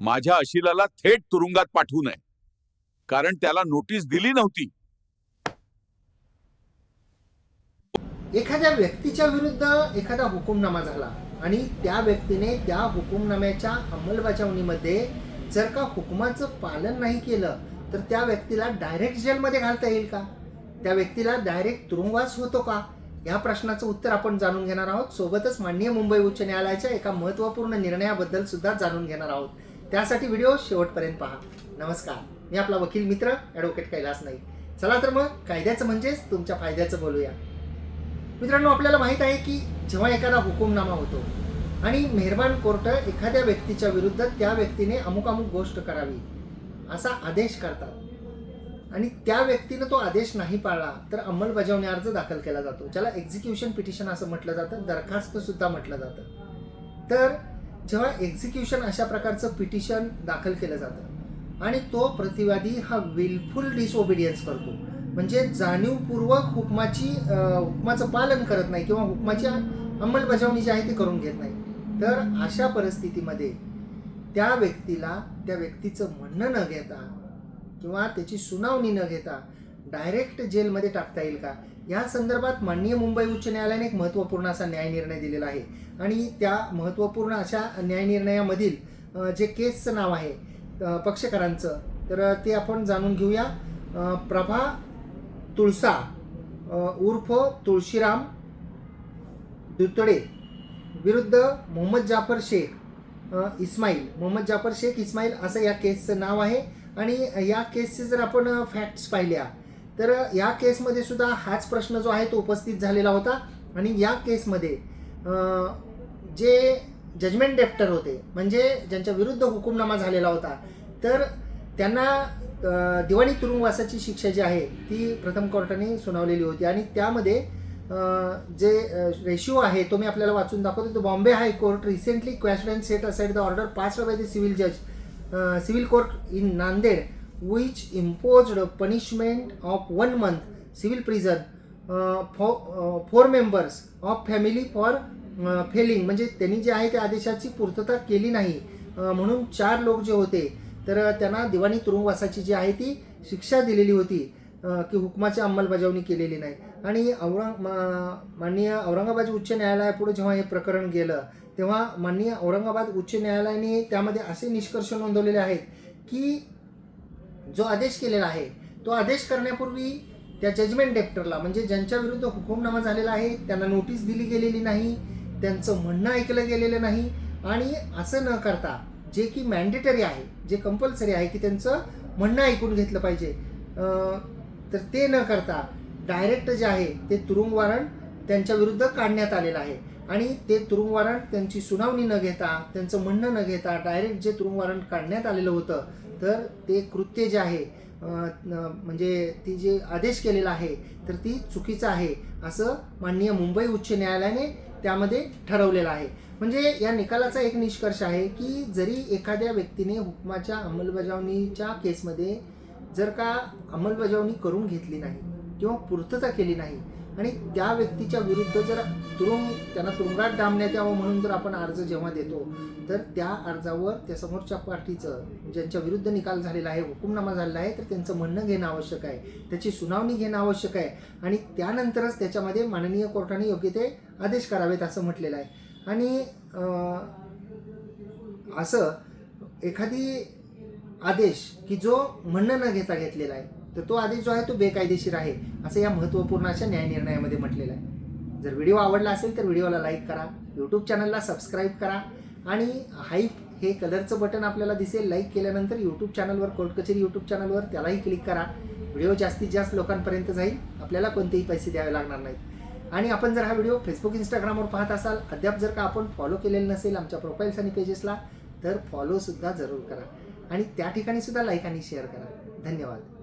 माझ्या अशिलाला थेट तुरुंगात पाठवू नये. कारण त्याला नोटीस दिली नव्हती. एखाद्या व्यक्तीच्या विरुद्ध एखादा हुकुमनामा झाला आणि त्या व्यक्तीने त्या हुकुमनाम्याच्या अंमलबजावणीमध्ये जर का हुकुमाचं पालन नाही केलं तर त्या व्यक्तीला डायरेक्ट जेलमध्ये घालता येईल का? त्या व्यक्तीला डायरेक्ट तुरुंगवास होतो का? या प्रश्नाचं उत्तर आपण जाणून घेणार आहोत. सोबतच माननीय मुंबई उच्च न्यायालयाच्या एका महत्त्वपूर्ण निर्णयाबद्दल सुद्धा जाणून घेणार आहोत. त्यासाठी व्हिडिओ शेवटपर्यंत पहा. नमस्कार. मी आपला वकील मित्र ॲडव्होकेट कैलास नाही चला तर मग कायद्याचं म्हणजेच तुमच्या फायद्याचं बोलूया. मित्रांनो आपल्याला माहीत आहे की जेव्हा एखादा हुकुमनामा होतो आणि मेहरबान कोर्ट एखाद्या व्यक्तीच्या विरुद्ध त्या व्यक्तीने अमुक अमुक गोष्ट करावी असा आदेश करतात. आणि त्या व्यक्तीनं तो आदेश नाही पाळला तर अंमलबजावणी अर्ज दाखल केला जातो. ज्याला एक्झिक्युशन पिटिशन असं म्हटलं जातं दरखास्त सुद्धा म्हटलं जातं. तर जेव्हा एक्झिक्युशन अशा प्रकारचं पिटिशन दाखल केलं जातं आणि तो प्रतिवादी हा विलफुल डिसओबिडियन्स करतो. म्हणजे जाणीवपूर्वक हुकमाची हुकमाचं पालन करत नाही किंवा हुकमाची अंमलबजावणी जी आहे ती करून घेत नाही. तर अशा परिस्थितीमध्ये त्या व्यक्तीला त्या व्यक्तीचं म्हणणं न घेता किंवा त्याची सुनावणी न घेता डायरेक्ट जेलमध्ये टाकता येईल का? या संदर्भात माननीय मुंबई उच्च न्यायालयाने एक महत्त्वपूर्ण असा न्याय निर्णय दिलेला आहे. आणि त्या महत्त्वपूर्ण अशा न्याय निर्णयामधील जे केसचं नाव आहे पक्षकारांचं तर ते आपण जाणून घेऊया. प्रभा तुळसा उर्फ तुळशीराम दुतडे विरुद्ध मोहम्मद जाफर शेख इस्माईल मोहम्मद जाफर शेख इस्माईल असं या केसचं नाव आहे. आणि या केसचे जर आपण फॅक्ट्स पाहिल्या तर या केसमध्ये सुद्धा हाच प्रश्न जो आहे तो उपस्थित झालेला होता. आणि या केसमध्ये जे जजमेंट डेप्टर होते म्हणजे ज्यांच्या विरुद्ध हुकुमनामा झालेला होता तर त्यांना दिवाणी तुरुंगवासाची शिक्षा जी आहे ती प्रथम कोर्टाने सुनावलेली होती. आणि त्यामध्ये जे रेशिओ आहे तो मी आपल्याला वाचून दाखवतो. तो Bombay high court recently question set aside the order pass by the civil जज civil court in Nanded. Which imposed punishment of one month civil prison uh, for uh, four members of family for uh, failing. म्हणजे त्यांनी जे आहे त्या आदेशाची पूर्तता केली नाही. uh, म्हणून चार लोक जे होते तर त्यांना दिवाणी तुरुंगवासाची जी आहे ती शिक्षा दिलेली होती uh, की हुकमाची अंमलबजावणी केलेली नाही. आणि औरंग माननीय औरंगाबाद उच्च न्यायालयापुढे जेव्हा हे प्रकरण गेलं तेव्हा माननीय औरंगाबाद उच्च न्यायालयाने त्यामध्ये असे निष्कर्ष नोंदवलेले आहेत की जो आदेश केलेला आहे तो आदेश करण्यापूर्वी त्या जजमेंट डेप्टरला म्हणजे ज्यांच्या विरुद्ध हुकुमनामा झालेला आहे त्यांना नोटीस दिली गेलेली नाही त्यांचं म्हणणं ऐकलं गेलेलं नाही. आणि असं न करता जे की मॅन्डेटरी आहे जे कंपल्सरी आहे की त्यांचं म्हणणं ऐकून घेतलं पाहिजे. तर ते न करता डायरेक्ट जे आहे ते तुरुंग वॉरंट त्यांच्या विरुद्ध काढण्यात आलेलं आहे. आणि ते तुरुंग वॉरंट त्यांची सुनावणी न घेता त्यांचं म्हणणं न घेता डायरेक्ट जे तुरुंग वॉरंट काढण्यात आलेलं होतं तर ते कृत्य जे आहे म्हणजे ती जे आदेश केलेला आहे तर ती चुकीचं आहे असं माननीय मुंबई उच्च न्यायालयाने त्यामध्ये ठरवलेलं आहे. म्हणजे या निकालाचा एक निष्कर्ष आहे की जरी एखाद्या व्यक्तीने हुकमाच्या अंमलबजावणीच्या केसमध्ये जर का अंमलबजावणी करून घेतली नाही किंवा पूर्तता केली नाही आणि त्या व्यक्तीच्या विरुद्ध जर तुरुंग त्यांना तुरुंगात डांबण्यात यावं म्हणून जर आपण अर्ज जेव्हा देतो तर त्या अर्जावर त्या समोरच्या पार्टीचं ज्यांच्या विरुद्ध निकाल झालेला आहे हुकुमनामा झालेला आहे तर त्यांचं म्हणणं घेणं आवश्यक आहे. त्याची सुनावणी घेणं आवश्यक आहे. आणि त्यानंतरच त्याच्यामध्ये माननीय कोर्टाने योग्य ते आदेश करावेत असं म्हटलेलं आहे. आणि असं एखादी आदेश की जो म्हणणं न घेता घेतलेला आहे तर तो आदेश जो आहे तो बेकायदेशीर आहे. असं या महत्त्वपूर्ण अशा न्याय निर्णयामध्ये म्हटलेलं आहे. जर व्हिडिओ आवडला असेल तर व्हिडिओला लाईक करा यूट्यूब चॅनलला सबस्क्राईब करा आणि हाईप हे कलरचं बटन आपल्याला दिसेल लाईक केल्यानंतर यूट्यूब चॅनलवर कोर्ट कचेरी यूट्यूब चॅनलवर त्यालाही क्लिक करा. व्हिडिओ जास्तीत जास्त लोकांपर्यंत जाईल. आपल्याला कोणतेही पैसे द्यावे लागणार नाहीत. आणि आपण जर हा व्हिडिओ फेसबुक इंस्टाग्रामवर पाहत असाल अद्याप जर का आपण फॉलो केलेलं नसेल आमच्या प्रोफाईल्स आणि पेजेसला तर फॉलोसुद्धा जरूर करा. आणि त्या ठिकाणी सुद्धा लाईक आणि शेअर करा. धन्यवाद.